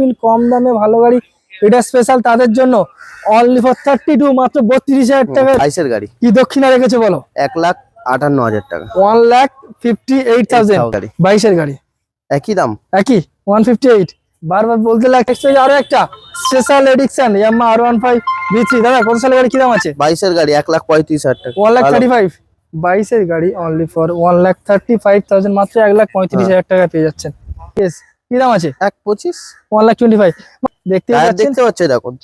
Enfield কম দামে ভালো গাড়ি এটা স্পেশাল তাদের জন্য। অনলি ফর থার্টি টু মাত্র বত্রিশ হাজার টাকা বাইশের গাড়ি। কি দক্ষিণা রেখেছে বলো? এক লাখ আটান্ন হাজার টাকা। One lakh fifty eight thousand গাড়ি বাইশের গাড়ি। একই দাম। একই? ওয়ান ফিফটি এইট বারবার বলতে লাগছে আরও একটা। Special edition Yamaha R one five V three দাদা কত সালের গাড়ি? কি দাম আছে? বাইশের গাড়ি এক লাখ পঁয়ত্রিশ হাজার টাকা। ওয়ান লাখ থার্টি ফাইভ বাইশের গাড়ি only for one lakh thirty five thousand মাত্র এক লাখ পঁয়ত্রিশ হাজার টাকা পেয়ে যাচ্ছেন। কি দাম আছে? এক পঁচিশ। ওয়ান লাখ টোয়েন্টি ফাইভ দেখতে দেখতে পাচ্ছে দেখুন।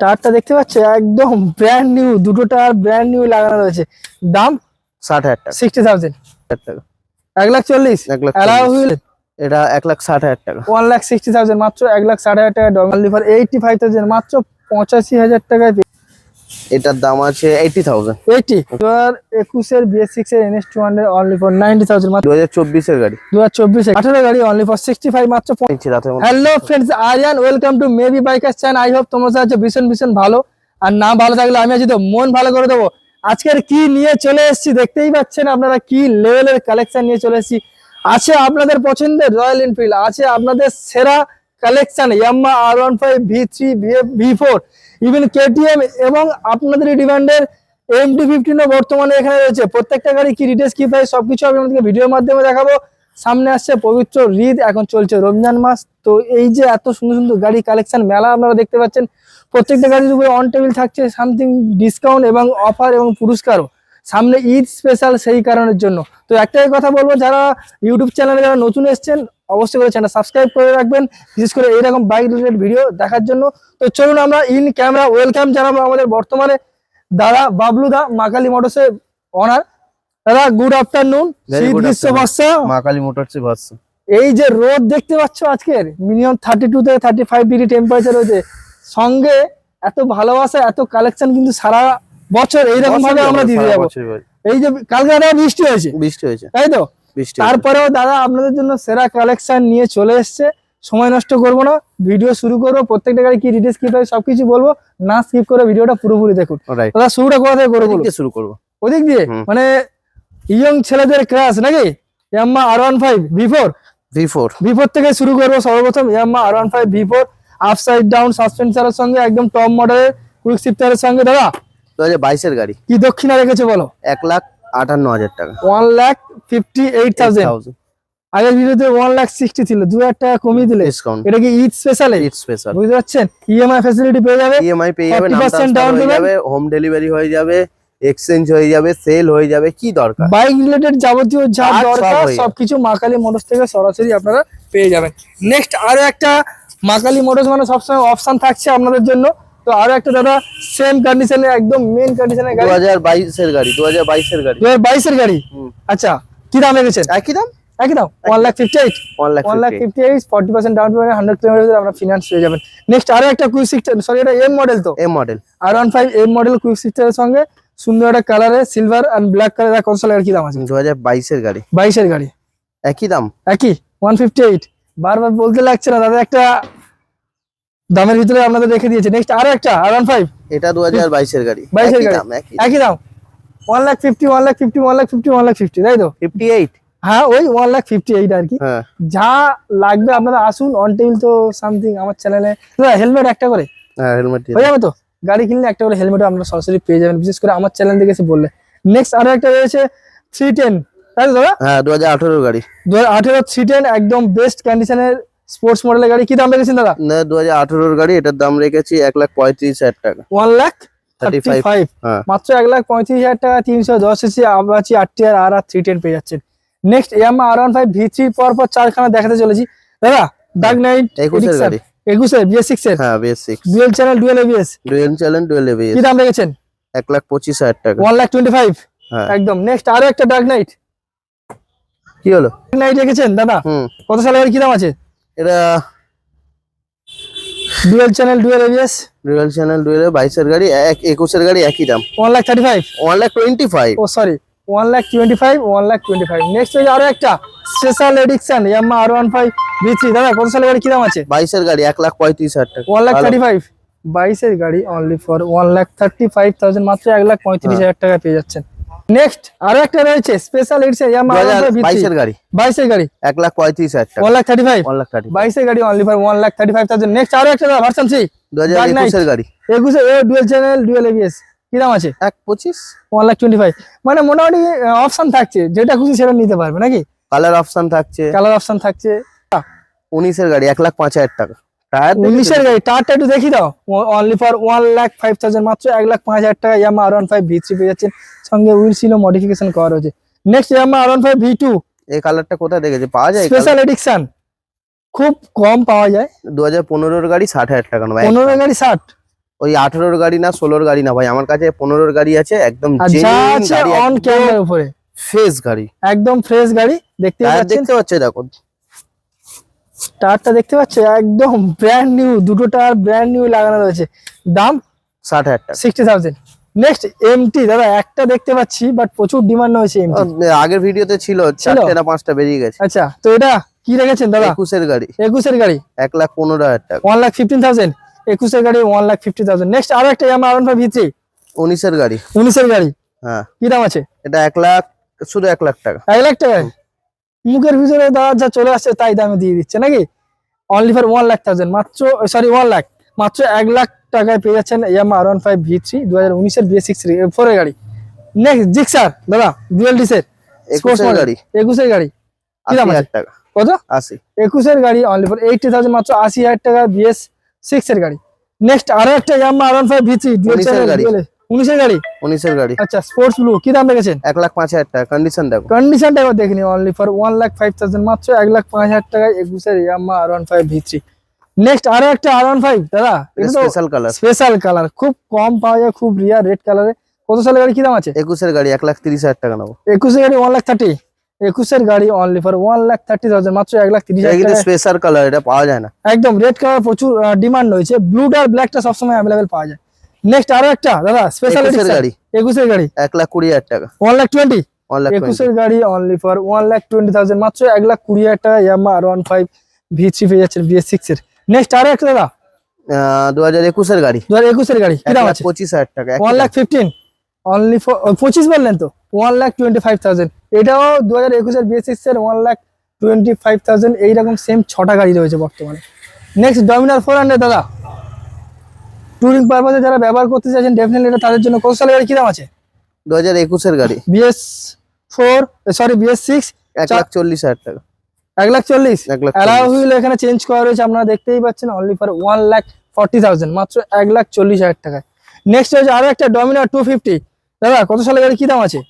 টায়ারটা দেখতে পাচ্ছ? একদম ব্র্যান্ড নিউ দুটো টায়ার ব্র্যান্ড নিউ লাগানো রয়েছে। দাম? ষাট হাজার টাকা। সিক্সটি থাউজেন্ড টাকা। এক লাখ চল্লিশ? এক লাখ এটা এক লাখ ষাট হাজার টাকা। ওয়ান লাখ সিক্সটি থাউজেন্ড মাত্র এক লাখ ষাট হাজার টাকা double lever eighty five thousand মাত্র পঁচাশি হাজার টাকায় এটার দাম আছে এইটি থাউজেন্ড এইটি দু হাজার একুশের বিএস সিক্স এর NS two hundred only for ninety thousand মাত্র। দু হাজার চব্বিশের গাড়ি। দু হাজার চব্বিশে আঠারো গাড়ি অনলি ফর সিক্সটি ফাইভ মাত্র নিচ্ছি রাতের মধ্যে। Hello friends Aryan welcome to maybe biker chan I hope তোমরা ভীষণ ভীষণ ভালো। আর না ভালো থাকলে আমি তো মন ভালো করে দেবো। আজকের কি নিয়ে চলে এসেছি দেখতেই পাচ্ছেন আপনারা কি লেভেলের কালেকশন নিয়ে চলে এসেছি। আছে আপনাদের পছন্দের রয়্যাল এনফিল্ড আছে আপনাদের সেরা collection Yamaha R one five V three V four even KTM এবং আপনাদের ডিমান্ডের এম টি ফিফটিনও বর্তমানে এখানে রয়েছে। প্রত্যেকটা গাড়ি কি ডিটেলস কি প্রাইস সবকিছু আমি আপনাদেরকে ভিডিওর মাধ্যমে দেখাবো। সামনে আসছে পবিত্র ঈদ এখন চলছে রমজান মাস। তো এই যে এত সুন্দর সুন্দর গাড়ি কালেকশন মেলা আপনারা দেখতে পাচ্ছেন। প্রত্যেকটা গাড়ির উপরে অন টেবিল থাকছে সামথিং ডিসকাউন্ট এবং অফার এবং পুরস্কারও। সামনে ঈদ স্পেশাল সেই কারণের জন্য। তো একটাই কথা বলব, যারা ইউটিউব চ্যানেলে যারা নতুন এসেছেন অবশ্যই করে চ্যানেল সাবস্ক্রাইব করে রাখবেন। বিশেষ করে এইরকম বাইক রিলেটেড ভিডিও দেখার জন্য। তো চলুন আমরা ইন ক্যামেরা ওয়েলকাম জানাব আমাদের বর্তমানে দাদা বাবলু দা মাকালি মোটরসের অনার দাদা গুড আফটারনুন Very শীত good গ্রীষ্ম afternoon. বর্ষা মা কালী মোটরসে ভার্সন এই যে রোদ দেখতে পাচ্ছ আজকের মিনিমাম থার্টি টু থেকে থার্টি ফাইভ ডিগ্রি টেম্পারেচার রয়েছে। সঙ্গে এত ভালোবাসা এত কালেকশন কিন্তু সারা বছর এইরকম ভাবে আমরা দিয়ে যাব। এই যে কালকে বৃষ্টি হয়েছে। বৃষ্টি হয়েছে। তাই তো? তারপরেও দাদা আপনাদের জন্য সেরা কালেকশন নিয়ে চলে এসছে। সময় নষ্ট করব না ভিডিও শুরু করব প্রত্যেকটা গাড়ি কি ডিটেলস কি পাই সবকিছু বলব। না স্কিপ করে ভিডিওটা পুরোপুরি দেখুন। দাদা শুরুটা কোথা থেকে করে বলব শুরু করব। ওদিক দিয়ে? মানে ইয়ং ছেলেদের ক্রাশ নাকি? Yamaha R one five V four V four V four থেকে শুরু করব সর্বপ্রথম। Yamaha R one five V four upside down সাসপেন্সারের সঙ্গে একদম টপ মডেলের কুইক শিফটারের সঙ্গে। দাদা দু হাজার বাইশের গাড়ি। কি দক্ষিণা রেখেছে বলো? এক লাখ আটান্ন হাজার টাকা। One lakh fifty eight thousand. আগের ভিডিওতে ওয়ান লাখ সিক্সটি ছিল দু হাজার টাকা কমিয়ে দিলে। ডিসকাউন্ট এটা কি ঈদ স্পেশালে ইট স্পেশাল বুঝতে পারছেন? ইএমআই ফ্যাসিলিটি পেয়ে যাবে ইএমআই পেয়ে যাবে 40% down হয়ে যাবে হোম ডেলিভারি হয়ে যাবে এক্সচেঞ্জ হয়ে যাবে সেল হয়ে যাবে কি দরকার? বাইক রিলেটেড যাবতীয় যা দরকার সবকিছু মাকালি মোটরস থেকে সরাসরি আপনারা পেয়ে যাবেন। নেক্সট আরও একটা মাকালি মোটরস মানে সবসময় অপশন থাকছে আপনাদের জন্য। তো আরও একটা দাদা সেম কন্ডিশনে একদম মেন কন্ডিশনের দু গাড়ি। হাজার বাইশের গাড়ি দু হাজার বাইশের গাড়ি। দু হাজার বাইশের গাড়ি? আচ্ছা কি দাম রেখেছেন? একই দাম? একই দাম? One lakh fifty eight one lakh one lakh fifty eight forty percent down payment hundred kilometre আপনার ফিনান্স পেয়ে যাবেন। নেক্সট আরও একটা কুইক সিক্সটার সরি এটা এম মডেল তো। M model R one five M model quick সিক্সটারের সঙ্গে সুন্দর একটা কালারে সিলভার অ্যান্ড ব্ল্যাক কালারের কনসোলের কি দাম আছে? দু হাজার বাইশের গাড়ি। বাইশের গাড়ি। একই দাম? একই? ওয়ান ফিফটি এইট বারবার বলতে লাগছে না দাদা একটা দামের ভিতরে আপনাদের রেখে দিয়েছে। নেক্সট আরও একটা আর ওয়ান ফাইভ এটা দু হাজার বাইশের গাড়ি। বাইশের গাড়ি। একই দাম। One lakh fifty one lakh fifty one lakh fifty one lakh fifty তাই তো? ফিফটি এইট হ্যাঁ ওই ওয়ান লাখ ফিফটি এইট আর কি। হ্যাঁ। যা লাগবে আপনারা আসুন অন টেবিল তো সামথিং আমার চ্যানেলে হেলমেট একটা করে? হ্যাঁ হেলমেট হয়ে যাবে তো? গাড়ি কিনলে একটা করে হেলমেট আপনারা সরাসরি পেয়ে যাবেন বিশেষ করে আমার চ্যানেল থেকে এসে বললে। নেক্সট আরও একটা রয়েছে থ্রি টেন তাই তো দাদা? হ্যাঁ দু হাজার আঠেরোর গাড়ি। দু হাজার আঠেরো থ্রি টেন একদম বেস্ট কন্ডিশনের স্পোর্টস মডেলের গাড়ি কি দাম রেখেছেন দাদা? না দু হাজার গাড়ি এটার দাম রেখেছি এক লাখ পঁয়ত্রিশ হাজার টাকা। ওয়ান লাখ থার্টি 35 ফাইভ হ্যাঁ। মাত্র এক লাখ পঁয়ত্রিশ হাজার টাকা তিনশো দশ এসি আবাচি আটটি আর আর থ্রি টেন পেয়ে যাচ্ছেন। Next Yamaha R one five V three পর পর চারখানা দেখাতে চলেছি। দাদা ডাক নাইট একুশের গাড়ি। একুশে বিএস সিক্স এর? হ্যাঁ BS six dual channel dual ABS dual channel dual ABS কি দাম রেখেছেন? এক লাখ পঁচিশ হাজার টাকা। ওয়ান লাখ টোয়েন্টি ফাইভ হ্যাঁ। একদম। নেক্সট আরও একটা ডার্ক নাইট কি হলো? নাইট রেখেছেন দাদা? হুম। কত সালের কি দাম আছে? এটা dual channel dual ABS dual channel dual বাইশের গাড়ি এক একুশের গাড়ি একই দাম। One lakh thirty five one lakh twenty five oh sorry one lakh twenty five one lakh twenty five next হচ্ছে আরও একটা special edition Yamaha R one five V three দাদা কত সালের গাড়ি কি দাম আছে? বাইশের গাড়ি এক লাখ পঁয়ত্রিশ হাজার টাকা। ওয়ান লাখ থার্টি ফাইভ বাইশের গাড়ি only for one lakh thirty five thousand মাত্র এক লাখ পঁয়ত্রিশ হ্যাঁ। হাজার টাকা পেয়ে যাচ্ছেন। নেক্সট আরও একটা রয়েছে স্পেশাল হাজার বাইশের গাড়ি। বাইশের গাড়ি। এক লাখ পঁয়ত্রিশ হাজার one lakh thirty five one lakh thirty বাইশের গাড়ি only for one lakh thirty five thousand next আরও একটা ভার্সন সি দু হাজার একুশের গাড়ি। একুশে এ ডুয়েল চ্যানেল ডুয়েল এবিএস কি দাম আছে? এক পঁচিশ। ওয়ান লাখ টোয়েন্টি ফাইভ মানে মোটামুটি অপশন থাকছে। যেটা খুশি সেটা নিতে পারবে নাকি? কালার অপশন থাকছে। কালার অপশন থাকছে। উনিশের গাড়ি এক লাখ পাঁচ হাজার টাকা। টায়ার উনিশের গাড়ি টায়ারটা একটু দেখি দাও। Only for one lakh five thousand মাত্র এক লাখ পাঁচ হাজার টাকা Yamaha R one five V three পেয়ে যাচ্ছেন। সঙ্গে উইল ছিল মডিফিকেশন করা রয়েছে। Next Yamaha R one five V two এই কালারটা কোথায় দেখেছে? পাওয়া যায় স্পেশাল এডিকশন খুব কম পাওয়া যায়। দু হাজার পনেরোর গাড়ি ষাট হাজার টাকা ভাই পনেরো গাড়ি ষাট। ওই আঠারোর গাড়ি না ষোলোর গাড়ি না ভাই। আমার কাছে পনেরোর গাড়ি আছে একদম অন ক্যামেরার উপরে। ফেস গাড়ি। একদম ফ্রেশ গাড়ি দেখতে পাচ্ছেন? দেখতে পাচ্ছে দেখো। টায়ারটা দেখতে পাচ্ছ? একদম ব্র্যান্ড নিউ দুটো টায়ার ব্র্যান্ড নিউ লাগানো রয়েছে। দাম ষাট হাজার টাকা। সিক্সটি থাউজেন্ড নেক্সট এমটি দাদা একটা দেখতে পাচ্ছি বাট প্রচুর ডিমান্ড হয়েছে আগের ভিডিওতে ছিল চারটে না পাঁচটা বেরিয়ে গেছে। আচ্ছা তো এটা কি রেখেছেন দাদা? একুশের গাড়ি। একুশের গাড়ি? এক লাখ পনেরো হাজার টাকা। ওয়ান লাখ ফিফটিন থাউজেন্ড একুশের গাড়ি one lakh fifty thousand next আরও একটা ইয়ামা আর ফাইভ ভিত্রি উনিশের গাড়ি। উনিশের গাড়ি। হ্যাঁ। কি দাম আছে? এটা এক লাখ শুধু এক লাখ টাকা। এক লাখ টাকায়? মুখের ভিতরে দাদা যা চলে আসছে তাই দামে দিয়ে দিচ্ছে নাকি? Only for one lakh thousand মাত্র সরি ওয়ান লাখ মাত্র এক লাখ টাকায় পেয়ে যাচ্ছেন Yamaha R one five V three দু হাজার উনিশের বিএস সিক্স ফোরের গাড়ি। নেক্সট জিক্সার দাদা ডুয়েল ডিসের একুশের গাড়ি। একুশের গাড়ি। কি দাম আছে? কত? আশি। একুশের গাড়ি অনলি ফর এইটি থাউজেন্ড মাত্র আশি হাজার টাকা বিএস সিক্স এর গাড়ি। নেক্সট আরও একটা Yamaha R one five V three উনিশের গাড়ি। উনিশের গাড়ি? উনিশের গাড়ি। আচ্ছা স্পোর্টস ব্লু কি দাম রেখেছেন? এক লাখ পাঁচ হাজার টাকা কন্ডিশন দেখো। কন্ডিশনটা একবার দেখে নিন only for one lakh five thousand মাত্র এক লাখ পাঁচ হাজার টাকায় একুশের Yamaha R one five V three next আরও একটা আর ওয়ান ফাইভ দাদা স্পেশাল কালার স্পেশাল কালার খুব কম পাওয়া যায় খুব রিয়ার রেড কালারে কত সালের গাড়ি কি দাম আছে? একুশের গাড়ি এক লাখ তিরিশ হাজার টাকা নেব। একুশের গাড়ি ওয়ান লাখ থার্টি একুশের গাড়ি only for one lakh thirty thousand মাত্র এক লাখ তিরিশ হাজার স্পেশাল কালার এটা পাওয়া যায় না। একদম রেড কালার প্রচুর ডিমান্ড রয়েছে। ব্লুটা আর ব্ল্যাকটা সবসময় অ্যাভেলেবেল পাওয়া যায়। নেক্সট আরও একটা দাদা স্পেশাল গাড়ি। একুশের গাড়ি। এক লাখ কুড়ি হাজার টাকা। One lakh twenty one lakh twenty একুশের গাড়ি only for one lakh twenty thousand মাত্র এক লাখ কুড়ি হাজার টাকা Yamaha R one five V three পেয়ে যাচ্ছেন বিএস এর। নেক্সট আরও একটা দাদা। দু হাজার একুশের গাড়ি। দু হাজার একুশের গাড়ি কি দাম আছে? পঁচিশ হাজার টাকা একই one lakh fifteen only for পঁচিশ বললেন তো? One lakh twenty five thousand এটাও দু হাজার একুশের বিএস এর one lakh twenty five thousand এইরকম সেম ছটা গাড়ি রয়েছে বর্তমানে। নেক্সট ডমিনার ফোর হান্ড্রেড দাদা। টুরিং পারপাসে যারা ব্যবহার করতে চাইছেন ডেফিনেটলি এটা তাদের জন্য কত সালের গাড়ি কি দাম আছে? দু হাজার একুশের গাড়ি। BS four sorry BS six এক লাখ চল্লিশ হাজার টাকা। এক লাখ চল্লিশ? হুইল এখানে চেঞ্জ করা রয়েছে আপনারা দেখতেই পাচ্ছেন only for one lakh forty thousand মাত্র এক লাখ চল্লিশ হাজার টাকায়। নেক্সট হচ্ছে আরও একটা ডমিনার টু ফিফটি দাদা কত সালের গাড়ি কি দাম আছে?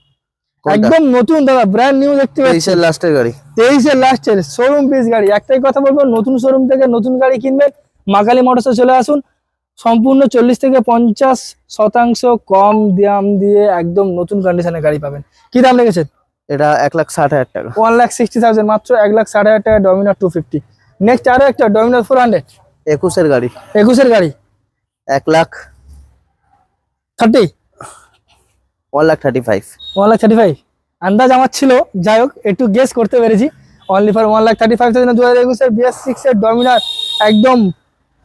একদম নতুন দাদা ব্র্যান্ড নিউ দেখতে পাচ্ছি। লাস্টের গাড়ি। তেইশের লাস্টের শোরুম পিস গাড়ি। একটাই কথা বলব নতুন শোরুম থেকে নতুন গাড়ি কিনবেন। মাকালি মোটরসে চলে আসুন। সম্পূর্ণ চল্লিশ থেকে পঞ্চাশ শতাংশ কম দাম দিয়ে একদম নতুন কন্ডিশনের গাড়ি পাবেন। কি দাম লেগেছে? এটা এক লাখ ষাট হাজার টাকা। ওয়ান লাখ সিক্সটি থাউজেন্ড মাত্র এক লাখ ষাট হাজার টাকা ডমিনার টু ফিফটি নেক্সট আরও একটা ডমিনার ফোর হান্ড্রেড একুশের গাড়ি। একুশের গাড়ি। এক lakh thirty one lakh thirty five one lakh thirty five আন্দাজ আমার ছিল যাই হোক একটু গেস করতে পেরেছি। Only for one lakh thirty five thousand দু হাজার একুশের বিএস সিক্সের ডমিনার একদম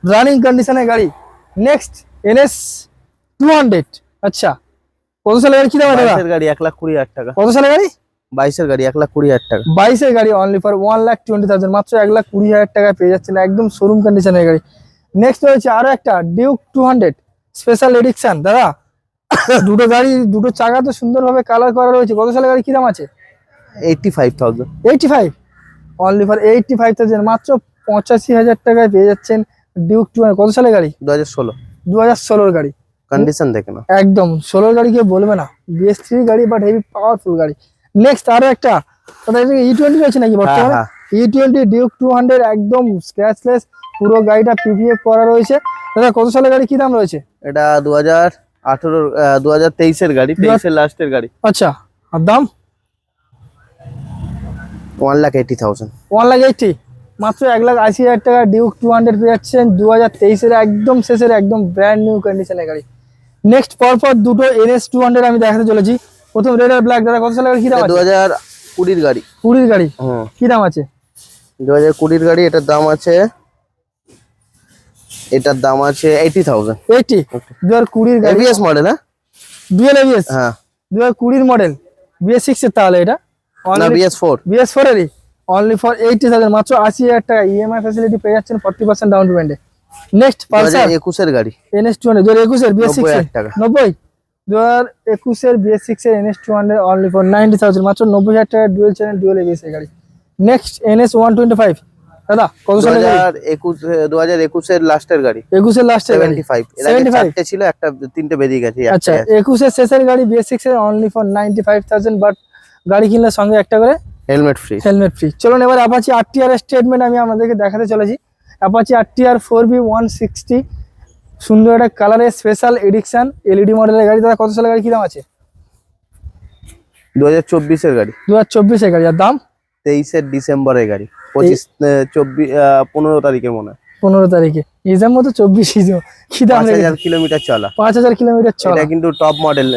রানিং কন্ডিশনের গাড়ি। নেক্সট এনএস টু হান্ড্রেড আচ্ছা কত সালের গাড়ি কি দাম দাদা? গাড়ি এক লাখ কুড়ি হাজার টাকা। কত সালের গাড়ি? বাইশের গাড়ি এক লাখ কুড়ি হাজার টাকা। বাইশের গাড়ি only for one lakh twenty thousand মাত্র এক লাখ কুড়ি হাজার টাকায় পেয়ে যাচ্ছেন একদম শোরুম কন্ডিশনের গাড়ি। নেক্সট রয়েছে আরও একটা Duke two hundred special edition দাদা দুটো গাড়ি দুটো চাকা তো সুন্দরভাবে কালার করা রয়েছে। কত সালের গাড়ি কি দাম আছে? Eighty five thousand eighty five only for eighty five thousand মাত্র পঁচাশি হাজার টাকায় পেয়ে যাচ্ছেন ডিউক টু কত সালের গাড়ি? দু হাজার ষোলো। দু হাজার ষোলোর গাড়ি। কন্ডিশন দেখে না একদম ষোলোর গাড়ি কেউ বলবে না। বিএস থ্রি গাড়ি বাট হেভি পাওয়ারফুল গাড়ি। নেক্সট আরও একটা। ই টোয়েন্টি রয়েছে নাকি বর্তমানে? হ্যাঁ। E twenty Duke two hundred একদম স্ক্র্যাচলেস পুরো গাড়িটা পিপিএফ করা রয়েছে। দাদা কত সালের গাড়ি? কি দাম রয়েছে? এটা দু হাজার আঠেরো দু হাজার তেইশের গাড়ি তেইশের লাস্টের গাড়ি। আচ্ছা আর দাম? One lakh eighty thousand one lakh eighty মাত্র এক লাখ আশি হাজার টাকা ডিউক টু হান্ড্রেড পেয়ে যাচ্ছেন। দু হাজার তেইশের একদম শেষের একদম ব্র্যান্ড নিউ কন্ডিশনের গাড়ি। নেক্সট পরপর দুটো এনএস টু হান্ড্রেড আমি দেখাতে চলেছি। প্রথম রেড আর ব্ল্যাক দাদা কত সালের গাড়ি? কি দাম দু হাজার কুড়ির গাড়ি। কুড়ির গাড়ি। হুম কি দাম আছে? দু হাজার কুড়ির গাড়ি এটার দাম আছে এটার দাম আছে এইটি থাউজেন্ড এইটি দু হাজার কুড়ির গাড়ি। এবিএস মডেল হ্যাঁ? ডুয়েল এবিএস হ্যাঁ। দু হাজার কুড়ির মডেল বিএস সিক্স এর তাহলে এটা? না বিএস ফোর বিএস ফোর এরই? অনলি ফর এইটি থাউজেন্ড মাত্র আশি হাজার টাকা। E ইএমআই ফ্যাসিলিটি পেয়ে যাচ্ছেন ফর্টি পার্সেন্ট ডাউন পেমেন্টে নেক্সট পালসার একুশের গাড়ি। এনএস টু হান্ড্রেড দু হাজার একুশের বিএস সিক্স 90,000 টাকা। নব্বই? দু হাজার একুশের বিএস সিক্স এর NS two hundred only for ninety thousand মাত্র নব্বই হাজার টাকা ডুয়েল চ্যানেল ডুয়েল এবিএস এর গাড়ি। Next NS one twenty five দাদা কত সালে দু হাজার একুশের লাস্টের গাড়ি। একুশের লাস্টের গাড়ি। সেভেন্টি ফাইভ এর আগে 75 ছিল একটা তিনটে বেরিয়ে গেছে আচ্ছা। একুশের শেষের গাড়ি বিএস সিক্স এর only for ninety five thousand but গাড়ি কিনলে সঙ্গে একটা করে হেলমেট ফ্রি হেলমেট ফ্রি চলুন এবার অ্যাপাচি আর টি আর স্টেটমেন্ট আমি আপনাদেরকে দেখাতে চলেছি। Apache R T R four V one sixty সুন্দর একটা কালারের স্পেশাল এডিকশান এলইডি মডেলের গাড়ি। তারা কত সালের গাড়ি? কী দাম আছে? দু হাজার চব্বিশের গাড়ি। দু হাজার চব্বিশের গাড়ি। আর দাম? তেইশের ডিসেম্বরের গাড়ি। পঁচিশ চব্বিশ পনেরো তারিখের মনে। হয় পনেরো তারিখে। ইজাম মতো চব্বিশ ইজো দাম পাঁচ হাজার কিলোমিটার চলা। পাঁচ হাজার কিলোমিটার চলা। এটা কিন্তু টপ মডেল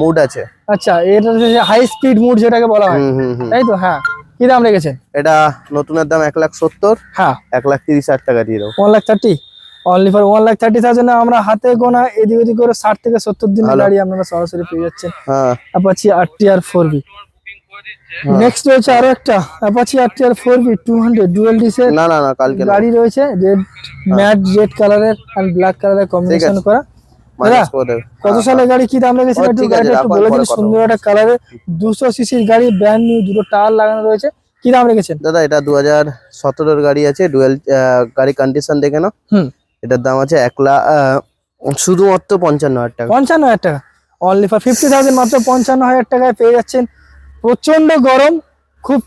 মুড আছে। আচ্ছা এটা হাই স্পিড মুড যেটাকে বলা হয়। তাই তো? হ্যাঁ। কি দাম রেখেছেন এটা নতুনের দাম এক লাখ সত্তর। হ্যাঁ। এক লাখ তিরিশ হাজার টাকা দিয়ে দেবো one lakh thirty only for one lakh thirty thousand আমরা হাতে গোনা এদিক ওদিক করে ষাট থেকে সত্তর দিনের। গাড়ি আপনারা সরাসরি পেয়ে যাচ্ছেন। হ্যাঁ। Apache R T R four V next রয়েছে আরও একটা Apache R R V two hundred dual ডিসের না না না কালকে গাড়ি রয়েছে রেড ম্যাট রেড কালারের অ্যান্ড ব্ল্যাক কালারের কম্বিনেশন করা। মাইনাস করে দেবে কত সালে গাড়ি? কি দাম রেখেছে একটু গাড়িটা একটু বলে দিন সুন্দর একটা কালারের দুশো সিসির গাড়ি ব্র্যান্ড নিউ দুটো টায়ার লাগানো রয়েছে। কি দাম রেখেছেন? দাদা এটা দু হাজার সতেরোর গাড়ি আছে ডুয়েল গাড়ি কন্ডিশন দেখে নাও। হুম। এটার দাম আছে এক লাখ আহ, শুধুমাত্র পঞ্চান্ন হাজার টাকা। পঞ্চান্ন হাজার টাকা। অনলি ফর ফিফটি থাউজেন্ড মাত্র পঞ্চান্ন হাজার টাকায় পেয়ে যাচ্ছেন প্রচণ্ড গরম খুব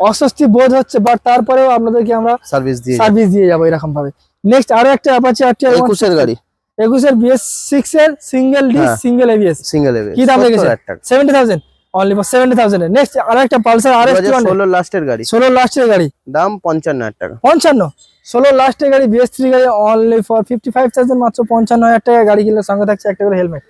অস্বস্তি বোধ হচ্ছে বাট তারপরেও আপনাদেরকে আমরা সার্ভিস দিয়ে সার্ভিস দিয়ে যাব এরকম ভাবে নেক্সট আরও একটা অ্যাপাচি আর একুশের গাড়ি। একুশের বিএস সিক্স এর সিঙ্গেল হ্যাঁ। সিঙ্গেল এবিএস সিঙ্গেল কি দাম টাকা। Seventy thousand only for seventy thousand next আরও একটা পালসার আর এস ষোলো লাস্টের গাড়ি। ষোলো লাস্টের গাড়ি। দাম পঞ্চান্ন হাজার টাকা। পঞ্চান্ন। ষোলো লাস্টের গাড়ি বিএস থ্রি গাড়ি only for fifty five thousand মাত্র পঞ্চান্ন হাজার টাকা গাড়ি কিনলে সঙ্গে থাকছে একটা করে হেলমেট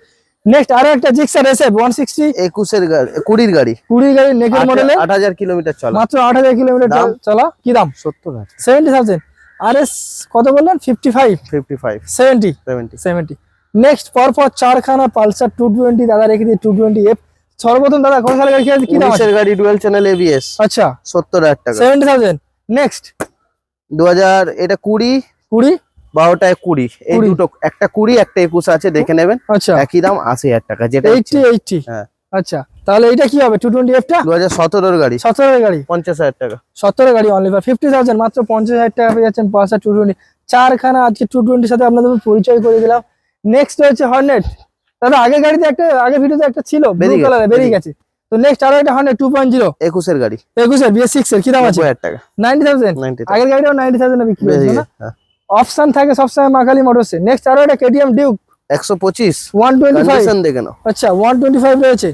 নেক্সট আরও একটা জিক্সার এসে ওয়ান সিক্সটি একুশের গাড়ি। কুড়ির গাড়ি কুড়ি গাড়ি নেকের মডেলে আট হাজার কিলোমিটার চলা। মাত্র আট হাজার কিলোমিটার চলা কি দাম? সত্তর হাজার। সেভেন্টি থাউজেন্ড আর এস কত বললেন? Fifty five fifty five seventy seventy seventy next পরপর চারখানা পালসার টু টোয়েন্টি দাদা রেখে টু টোয়েন্টি এফ সর্বপ্রথম দাদা কোন সালে গাড়ি কি আছে? কি দাম আছে? গাড়ি ডুয়েল চ্যানেল এবিএস আচ্ছা। সত্তর হাজার টাকা। সেভেন্টি থাউজেন্ড নেক্সট দু হাজার এটা কুড়ি। কুড়ি। বারোটায় কুড়ি। এই দুটো একটা কুড়ি একটা একুশ আছে দেখে নেবেন। আচ্ছা। একই দাম আশি হাজার টাকা যেটা এইটটি এইটটি। হ্যাঁ। আচ্ছা তাহলে এটা কি হবে টু টোয়েন্টি এফটা দু হাজার সতেরোর গাড়ি। সতেরো গাড়ি? পঞ্চাশ হাজার টাকা। সতেরো গাড়ি অনলি ফিফটি থাউজেন্ড মাত্র পঞ্চাশ হাজার টাকা পেয়ে যাচ্ছেন পালসার টু টোয়েন্টি চারখানা আজকে টু টোয়েন্টির সাথে আপনাদের পরিচয় করে দিলাম। নেক্সট হচ্ছে হর্নেট দাদা আগে গাড়িতে একটা আগে ভিডিওতে একটা ছিল বেরিয়ে কালারে বেরিয়ে গেছে। তো নেক্সট আরও একটা হর্নেট টু পয়েন্ট জিরো একুশের গাড়ি। একুশের বিএস সিক্স এর কি দাম আছে? হাজার টাকা। নাইনটি থাউজেন্ড আগের গাড়িটাও নাইনটি থাউজেন্ড বিক্রি হয়েছে না। অপশন থাকে সবসময় মাকালি মোটরসে নেক্সট আরও একটা কেটিএম ডিউক একশো পঁচিশ। ওয়ান টোয়েন্টি ফাইভ দেখে নাও। আচ্ছা ওয়ান টোয়েন্টি ফাইভ রয়েছে।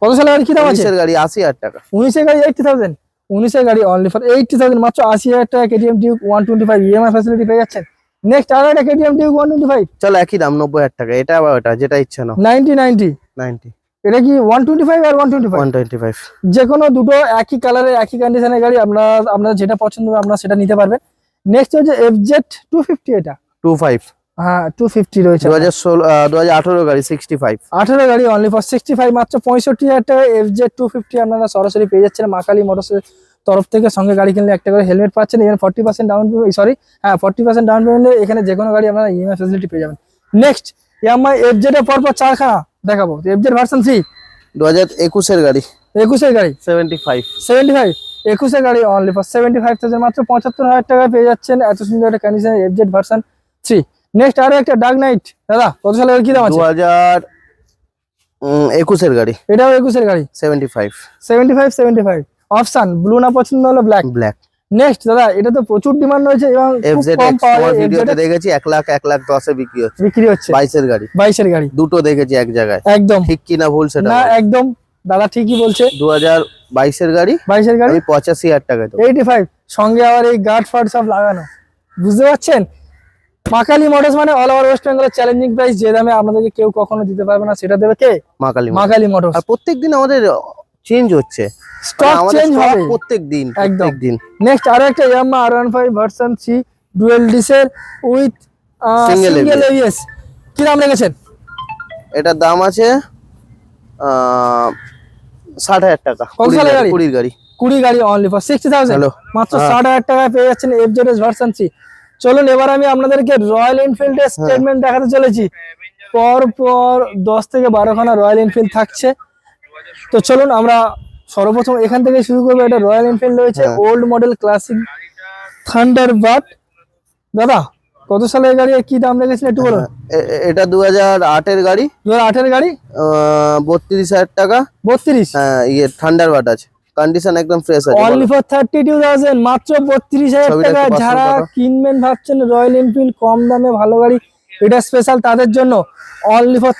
কত সালের গাড়ি কি দাম আছে? গাড়ি আশি হাজার টাকা। উনিশের গাড়ি এইটটি থাউজেন্ড উনিশের গাড়ি অনলি ফর এইটটি থাউজেন্ড মাত্র আশি হাজার টাকা KTM Duke one twenty five EMI facility পেয়ে যাচ্ছেন। নেক্সট আরও একটা KTM Duke one twenty five চলো একই দাম নব্বই হাজার টাকা। এটা আবার ওটা যেটা ইচ্ছা নাও। Ninety ninety ninety. এটা কি ওয়ান টোয়েন্টি ফাইভ আর one twenty five one twenty five যে কোনো দুটো একই কালারের একই কন্ডিশনের গাড়ি আপনারা আপনারা যেটা পছন্দ হবে আপনারা সেটা নিতে পারবেন। নেক্সট হচ্ছে এফজেড 250 এটা। 25 হ্যাঁ 250 রয়েছে। 2016 2018 গাড়ি 65 18 গাড়ি অনলি ফর 65 মাত্র 65000 টাকা এফজেড 250 আপনারা সরাসরি পেয়ে যাচ্ছেন। মাকালি মোটরসের তরফ থেকে সঙ্গে গাড়ি কিনলে একটা করে হেলমেট পাচ্ছেন। হ্যাঁ, এখানে 40% ডাউন পেমেন্ট সরি হ্যাঁ 40% ডাউন পেমেন্টে এখানে যে কোনো গাড়ি আপনারা ইএমআই ফ্যাসিলিটি পেয়ে যাবেন। নেক্সট ইয়ামাই এফজেড এর পরপর চারখানা দেখাবো। এফজেড ভার্সন 3 2021 এর গাড়ি। 21 এর গাড়ি 75 75 একুশে গাড়ি only for seventy five thousand মাত্র পঁচাত্তর হাজার টাকায় পেয়ে যাচ্ছেন। এত সুন্দর একটা condition FZ version three next আরও একটা ডার্ক নাইট দাদা কত সালের কি দাম আছে? দু হাজার একুশের গাড়ি। এটাও একুশের গাড়ি। Seventy five seventy five seventy five option blue না পছন্দ হলো ব্ল্যাক ব্ল্যাক নেক্সট দাদা এটা তো প্রচুর ডিমান্ড রয়েছে এবং ভিডিওতে দেখেছি এক লাখ এক লাখ দশে বিক্রি হচ্ছে। বিক্রি হচ্ছে। বাইশের গাড়ি। বাইশের গাড়ি। দুটো দেখেছি এক জায়গায়। একদম। ঠিক কিনা ভুল সেটা না একদম। দাদা ঠিকই বলছে। দু হাজার বাইশের গাড়ি বাইশের গাড়ি? পঁচাশি হাজার টাকা এইটি ফাইভ সঙ্গে আবার এই গার্ড ফার্ড সব লাগানো। বুঝতে পারছেন? মাকালি মোটরস মানে অল ওভার ওয়েস্ট বেঙ্গলের চ্যালেঞ্জিং প্রাইস যে দামে আপনাদেরকে কেউ কখনো দিতে পারবে না সেটা দেবে কে? মা কালী মা। মাকালি মোটরস। আর প্রত্যেকদিন আমাদের চেঞ্জ হচ্ছে। স্টক চেঞ্জ হবে। প্রত্যেক দিন একদম। দিন নেক্সট আরও একটা Yamaha R one five version three dual ডিসের with single ABS কি দাম রেখেছেন? এটার দাম আছে ষাট হাজার টাকা। কুড়ির সালের গাড়ি? কুড়ি গাড়ি। Only for sixty thousand. মাত্র হ্যাঁ। ষাট হাজার টাকায় পেয়ে যাচ্ছেন F Z S version three চলুন এবার আমি আপনাদেরকে রয়্যাল এনফিল্ডের হ্যাঁ। স্টেটমেন্ট দেখাতে চলেছি। পর পর দশ থেকে বারোখানা রয়্যাল এনফিল্ড থাকছে। তো চলুন আমরা সর্বপ্রথম এখান থেকে শুরু করব। এটা রয়্যাল এনফিল্ড রয়েছে হ্যাঁ। Old model classic Thunderbird দাদা কত সালের গাড়ি কি দাম রেখেছেন একটু এ- এটা দু হাজার আটের গাড়ি। দু হাজার আঠের গাড়ি বত্রিশ হাজার টাকা। বত্রিশ? হ্যাঁ ইয়ে থান্ডার বাট আছে। কন্ডিশন একদম ফ্রেশ আছে। অনলি ফর মাত্র বত্রিশ হাজার ছবিটা টাকা। যারা কিনবেন ভাবছেন রয়্যাল এনফিল্ড কম দামে ভালো গাড়ি এটা স্পেশাল তাদের জন্য। অনলি ফর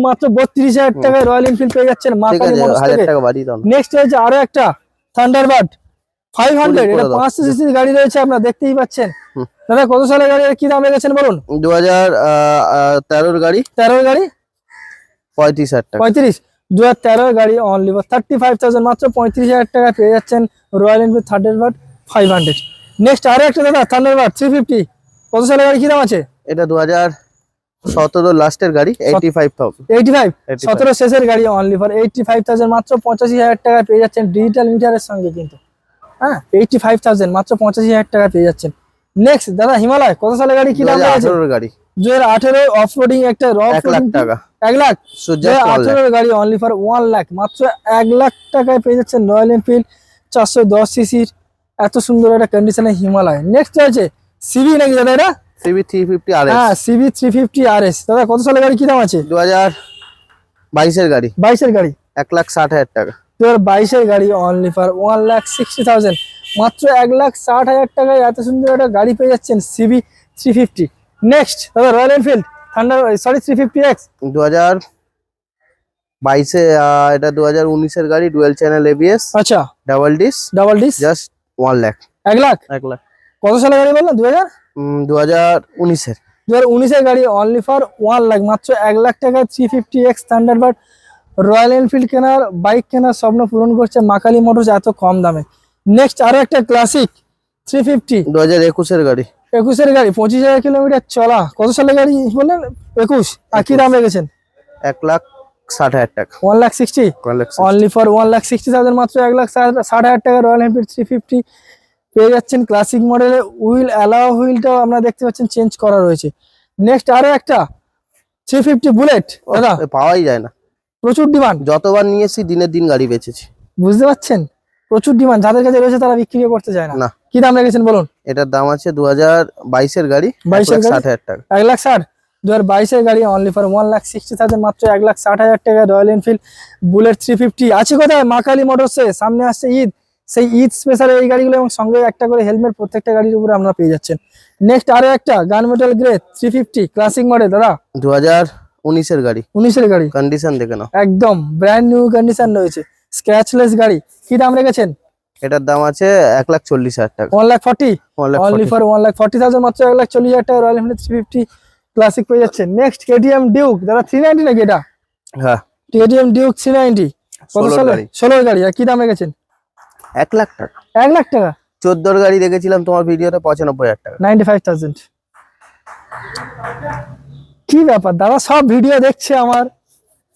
মাত্র বত্রিশ হাজার টাকায় রয়্যাল এনফিল্ড পেয়ে যাচ্ছেন মা ঠিক কালী আছে মোটরস হাজার টাকা নেক্সট আরও একটা থান্ডারবার্ড ফাইভ হান্ড্রেড করে এটা পাঁচশো সিসির গাড়ি রয়েছে আপনারা দেখতেই পাচ্ছেন। দাদা কত সালের গাড়ি কি দাম রেখেছেন বলুন? দু হাজার তেরোর গাড়ি। তেরোর গাড়ি? পঁয়ত্রিশ হাজার টাকা। পঁয়ত্রিশ। দু হাজার তেরোর গাড়ি অনলি থার্টি ফাইভ থাউজেন্ড মাত্র পঁয়ত্রিশ হাজার টাকা পেয়ে যাচ্ছেন Royal Enfield Thunderbird five hundred next আরও একটা দাদা থ্রি ফিফটি কত সালের গাড়ি কি দাম আছে? এটা দু হাজার সতেরো লাস্টের গাড়ি eighty five thousand eighty five সতেরো শেষের গাড়ি only for eighty five thousand মাত্র পঁচাশি হাজার টাকা পেয়ে যাচ্ছেন ডিজিটাল মিটারের সঙ্গে কিন্তু। হ্যাঁ এইটটি ফাইভ থাউজেন্ড মাত্র পঁচাশি হাজার টাকা পেয়ে যাচ্ছেন। নেক্সট দাদা হিমালয় কত সালের গাড়ি? কি দাম আছে গাড়ি। দু হাজার আঠেরো অফরোডিং একটা এক লাখ টাকা। এক লাখ? আঠেরোর গাড়ি অনলি ফর ওয়ান লাখ মাত্র এক লাখ টাকায় পেয়ে যাচ্ছেন রয়্যাল এনফিল্ড চারশো দশ সিসির এত সুন্দর একটা হিমালয়। নেক্সট সিবি নাকি দাদা এটা? সিবি থ্রি ফিফটি আর হ্যাঁ CB three fifty R S দাদা কত সালের গাড়ি? কি দাম আছে? দু হাজার বাইশের গাড়ি। বাইশের গাড়ি। এক লাখ ষাট হাজার টাকা। দু হাজার বাইশের গাড়ি only for one lakh sixty thousand মাত্র এক লাখ ষাট হাজার টাকায় এত সুন্দর একটা গাড়ি পেয়ে যাচ্ছেন সিবি থ্রি ফিফটি নেক্সট দাদা Royal Enfield Thunder sorry three fifty X দু হাজার বাইশে এটা দু হাজার উনিশের গাড়ি ডুয়েল চ্যানেল এবিএস আচ্ছা। Double dish double dish just one lakh এক লাখ? এক লাখ। কত সালের গাড়ি বললেন? দু হাজার দু হাজার উনিশের। দু হাজার উনিশের গাড়ি অনলি ফর ওয়ান লাখ মাত্র এক লাখ টাকায় three fifty X Thunderbird Royal Enfield কেনার বাইক কেনার স্বপ্ন পূরণ করছে মাকালি মোটরস এত কম দামে। নেক্সট আরও একটা ক্লাসিক থ্রি ফিফটি দু হাজার একুশের গাড়ি। একুশের গাড়ি পঁচিশ হাজার কিলোমিটার চলা। কত সালের গাড়ি বললেন? একুশ। আর কি দাম রেখেছেন? এক লাখ ষাট হাজার টাকা। One lakh sixty only for one lakh sixty thousand মাত্র এক লাখ ষাট ষাট হাজার টাকা রয়্যাল এনফিল্ড থ্রি ফিফটি পেয়ে যাচ্ছেন ক্লাসিক মডেলে হুইল অ্যালাও হুইলটাও আপনারা দেখতে পাচ্ছেন চেঞ্জ করা রয়েছে। নেক্সট আরও একটা থ্রি ফিফটি বুলেট দাদা? পাওয়াই যায় না। প্রচুর ডিমান্ড। যতবার নিয়ে এসেছি দিনের দিন গাড়ি বেচেছি। বুঝতে পারছেন? প্রচুর ডিমান্ড। যাদের কাছে রয়েছে তারা বিক্রি করতে চায় না। কি দাম রেখেছেন বলুন? এটার দাম আছে দু হাজার বাইশের গাড়ি এক 22 এর লাখ গাড়ি? ষাট হাজার টাকা। এক লাখ ষাট? দু হাজার বাইশের গাড়ি only for one lakh sixty thousand মাত্র এক লাখ ষাট হাজার টাকা। Royal Enfield Bullet three fifty আছে কোথায়? মা কালী মোটরসে সামনে আসছে ঈদ। সেই ঈদ স্পেশাল এই গাড়িগুলো এবং সঙ্গে একটা করে হেলমেট প্রত্যেকটা গাড়ির উপরে আপনারা পেয়ে যাচ্ছেন। নেক্সট আরও একটা gun metal grey three fifty classic model দাদা। দু হাজার উনিশের গাড়ি। উনিশের গাড়ি? কন্ডিশন দেখে নাও। একদম ব্র্যান্ড নিউ কন্ডিশন রয়েছে। স্ক্র্যাচলেস গাড়ি। কি দাম রেখেছেন? এটার দাম আছে এক লাখ চল্লিশ হাজার টাকা। One lakh forty only for one lakh forty thousand মাত্র এক লাখ চল্লিশ হাজার টাকা Royal Enfield three fifty classic পেয়ে যাচ্ছে নেক্সট কেটিএম ডিউক দাদা থ্রি নাইনটি নাকি এটা? হ্যাঁ। কেটিএম ডিউক থ্রি নাইনটি কত 16 সালে গাড়ি। ষোলোর গাড়ি। আর কি দাম রেখেছেন? এক লাখ টাকা। এক লাখ টাকা? চোদ্দোর গাড়ি দেখেছিলাম তোমার ভিডিওতে পঁচানব্বই হাজার টাকা। নাইনটি ফাইভ থাউজেন্ড কি ব্যাপার? দাদা সব ভিডিও দেখছে আমার।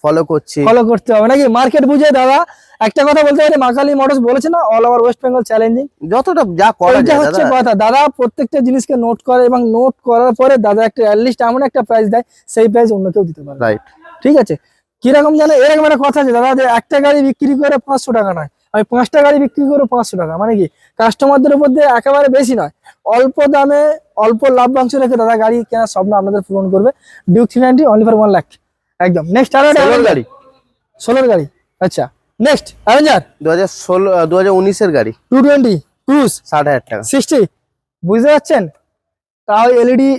ফলো করছি। ফলো করতে হবে নাকি? মার্কেট বুঝে দাদা একটা কথা বলতে পারি? মাকালি মোটরস বলেছে না all over West Bengal challenging যতটা যা করা যায় হচ্ছে কথা। দাদা প্রত্যেকটা জিনিসকে নোট করে এবং নোট করার পরে দাদা একটা অ্যাটলিস্ট এমন একটা প্রাইস দেয় সেই প্রাইস অন্য কেউ দিতে পারে। রাইট ঠিক আছে? কীরকম জানো এরকম একটা কথা আছে দাদা যে একটা গাড়ি বিক্রি করে পাঁচশো টাকা নয়। আমি পাঁচটা গাড়ি বিক্রি করে পাঁচশো টাকা। মানে কি? কাস্টমারদের উপর দিয়ে একেবারে বেশি নয়। অল্প দামে অল্প লাভ্যাংশ রেখে দাদা গাড়ি কেনার স্বপ্ন আপনাদের পূরণ করবে। Duke three ninety only for one lakh একদম। নেক্সট আরও গাড়ি। ষোলোর গাড়ি। আচ্ছা। নেক্সট অ্যাভেঞ্জার দু হাজার ষোলো দু হাজার উনিশের গাড়ি। টু টোয়েন্টি ক্রুজ ষাট হাজার টাকা। সিক্সটি বুঝতে পারছেন? তাও এলইডি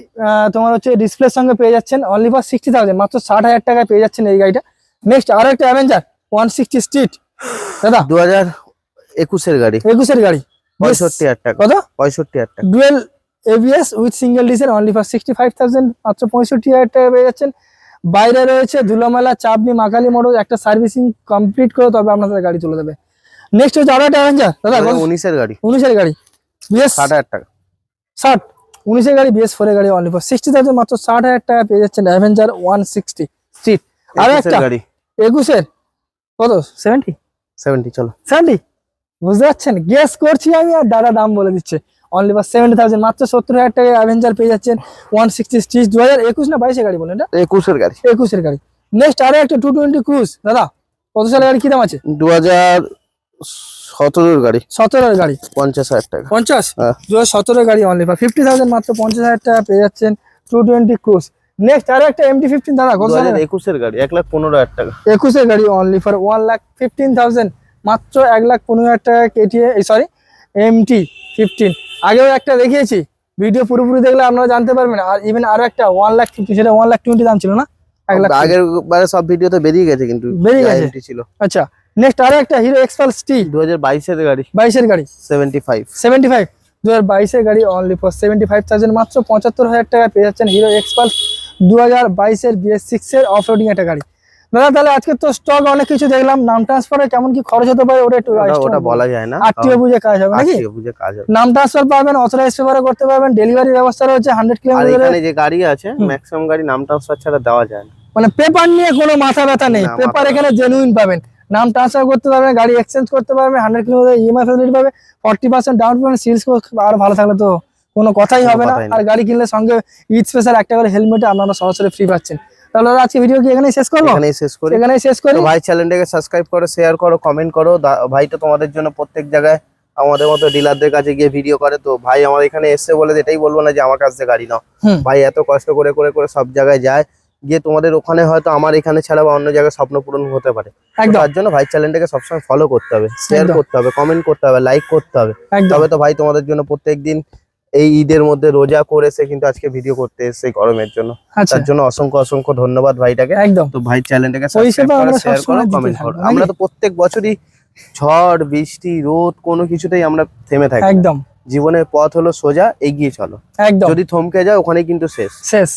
তোমার হচ্ছে ডিসপ্লের সঙ্গে পেয়ে যাচ্ছেন। অনলি ফর সিক্সটি থাউজেন্ড মাত্র ষাট হাজার টাকায় পেয়ে যাচ্ছেন এই গাড়িটা। নেক্সট আরও একটা অ্যাভেঞ্জার ওয়ান সিক্সটি স্ট্রিট দাদা? দু হাজার একুশের গাড়ি। একুশের গাড়ি। পঁয়ষট্টি হাজার টাকা। কত? পঁয়ষট্টি হাজার টাকা। Dual ABS with single diesel only for sixty five thousand মাত্র পঁয়ষট্টি হাজার টাকা পেয়ে যাচ্ছেন। বাইরে রয়েছে ধুলোমেলা চাপনি মাকালি মোটর একটা সার্ভিসিং কমপ্লিট করে তবে আপনাদের গাড়ি চলে যাবে নেক্সট হচ্ছে আরও একটা অ্যাভেঞ্জার দাদা উনিশের গাড়ি। উনিশের গাড়ি। বিএস ষাট হাজার টাকা। ষাট। উনিশের গাড়ি বিএস ফোর গাড়ি অনলি ফর সিক্সটি থাউজেন্ড মাত্র ষাট হাজার টাকা পেয়ে যাচ্ছেন অ্যাভেঞ্জার ওয়ান সিক্সটি স্ট্রিট আর একটা গাড়ি। একুশের। কত? সেভেন্টি সেভেন্টি চলো। সেভেন্টি বুঝতে পারছেন? গেস করছি আমি আর দাদা দাম বলে দিচ্ছে। অনলি ফর সেভেন্টি থাউজেন্ড মাত্র সত্তর হাজার টাকা অ্যাভেঞ্জার পেয়ে যাচ্ছেন ওয়ান সিক্সটি স্টিচ দু হাজার একুশ না বাইশে গাড়ি বলেন এটা? একুশের গাড়ি। একুশের গাড়ি। নেক্সট আরও একটা টু টোয়েন্টি ক্রুজ দাদা কত সালের গাড়ি? কি দাম আছে? দু হাজার সতেরোর গাড়ি। সতেরোর গাড়ি। পঞ্চাশ হাজার টাকা। পঞ্চাশ? হ্যাঁ। দু হাজার সতেরো গাড়ি অনলি ফর ফিফটি থাউজেন্ড মাত্র পঞ্চাশ হাজার টাকা পেয়ে যাচ্ছেন টু টোয়েন্টি ক্রুজ নেক্সট আরও একটা এমটি ফিফটিন দাদা একুশের গাড়ি এক লাখ পনেরো হাজার টাকা। একুশের গাড়ি only for one lakh fifteen thousand মাত্র এক লাখ পনেরো হাজার টাকা কেটিএ সরি এমটি ফিফটিন আগেও একটা দেখিয়েছি ভিডিও পুরোপুরি দেখলে আপনারা জানতে পারবেন আর ইভেন আরও একটা ওয়ান লাখ ফিফটি সেটা ওয়ান লাখ টোয়েন্টি দাম ছিল না? এক লাখ আগের বারে সব ভিডিওতে বেরিয়ে গেছে কিন্তু বেরিয়ে গেছে? ছিল। আচ্ছা নেক্সট আরও একটা হিরো এক্সপালস টি দু হাজার বাইশের গাড়ি। বাইশের গাড়ি। সেভেন্টি ফাইভ সেভেন্টি ফাইভ দু হাজার বাইশের গাড়ি only for seventy five thousand মাত্র পঁচাত্তর হাজার টাকা পেয়ে যাচ্ছেন হিরো এক্সপালস দু হাজার বাইশের বিএস সিক্সের একটা গাড়ি। দাদা তাহলে আজকে তো স্টক অনেক কিছু দেখলাম নাম ট্রান্সফারে কেমন কি খরচ হতে পারে ওটা একটু ওটা বলা। যায় না। আত্মীয় বুঝে কাজ হবে নাকি? বুঝে কাজ হবে। নাম ট্রান্সফার পাবেন অথরাইজ পেপারে করতে পারবেন ডেলিভারি ব্যবস্থা রয়েছে হান্ড্রেড আর কিলোমিটার এখানে যে গাড়ি আছে ম্যাক্সিমাম গাড়ি নাম ট্রান্সফার ছাড়া দেওয়া যায় না। মানে পেপার নিয়ে কোনো মাথা ব্যথা নেই। পেপার এখানে জেনুইন পাবেন। নাম ট্রান্সফার করতে পারবেন গাড়ি এক্সচেঞ্জ করতে পারবেন হান্ড্রেড কিলোমিটার ইএমআই ফেসিলিটি পাবে ফর্টি পার্সেন্ট ডাউন পেমেন্ট সিলস আর ভালো থাকলে তো কোনো কথাই হবে না। আর গাড়ি কিনলে সঙ্গে ইট স্পেশাল একটা করে হেলমেট আপনারা সরাসরি ফ্রি পাচ্ছেন। তাহলে আজকে ভিডিও কি এখানেই শেষ করব এখানেই শেষ করি। এখানেই শেষ করি। ভাই চ্যানেলটাকে সাবস্ক্রাইব করো শেয়ার করো কমেন্ট করো। ভাই তো তোমাদের জন্য প্রত্যেক জায়গায় আমাদের মতো ডিলারদের কাছে গিয়ে ভিডিও করে। তো ভাই আমার এখানে এসে বলে এটাই বলব না যে আমার কাছ গাড়ি নাও। ভাই এত কষ্ট করে করে করে সব জায়গায় যায়। গিয়ে তোমাদের ওখানে হয়তো আমার এখানে ছাড়া বা অন্য জায়গায় স্বপ্ন পূরণ হতে পারে। তার জন্য ভাই চ্যানেলটাকে সবসময় ফলো করতে হবে। শেয়ার করতে হবে কমেন্ট করতে হবে লাইক করতে হবে। তবে তো ভাই তোমাদের জন্য প্রত্যেক দিন এই ঈদের মধ্যে রোজা করে সে কিন্তু আজকে ভিডিও করতে এসেছে গরমের জন্য। আচ্ছা। তার জন্য অসংখ্য অসংখ্য ধন্যবাদ ভাইটাকে। একদম। তো ভাই চ্যানেলটাকে সাবস্ক্রাইব করো আমরা শেয়ার করো কমেন্ট করো। আমরা তো প্রত্যেক বছরই ঝড় বৃষ্টি রোদ কোনো কিছুতেই আমরা থেমে থাকি একদম। জীবনের পথ হলো সোজা এগিয়ে চলো। একদম। যদি থমকে যায় ওখানেই কিন্তু শেষ। শেষ।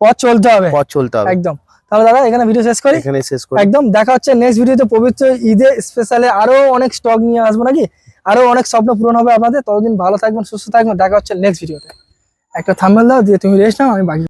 পথ চলতে হবে। পথ চলতে হবে। একদম। তাহলে দাদা এখানে ভিডিও শেষ করি? এখানে শেষ করি। একদম। দেখা হচ্ছে নেক্সট ভিডিওতে পবিত্র ঈদে স্পেশালে আরও অনেক স্টক নিয়ে আসব নাকি? আরও অনেক স্বপ্ন পূরণ হবে আপনাদের। ততদিন ভালো থাকবেন, সুস্থ থাকবেন। দেখা হচ্ছে নেক্সট ভিডিওতে একটা থামেল দাও, দিয়ে তুমি রেস্ট নাও, আমি বাকি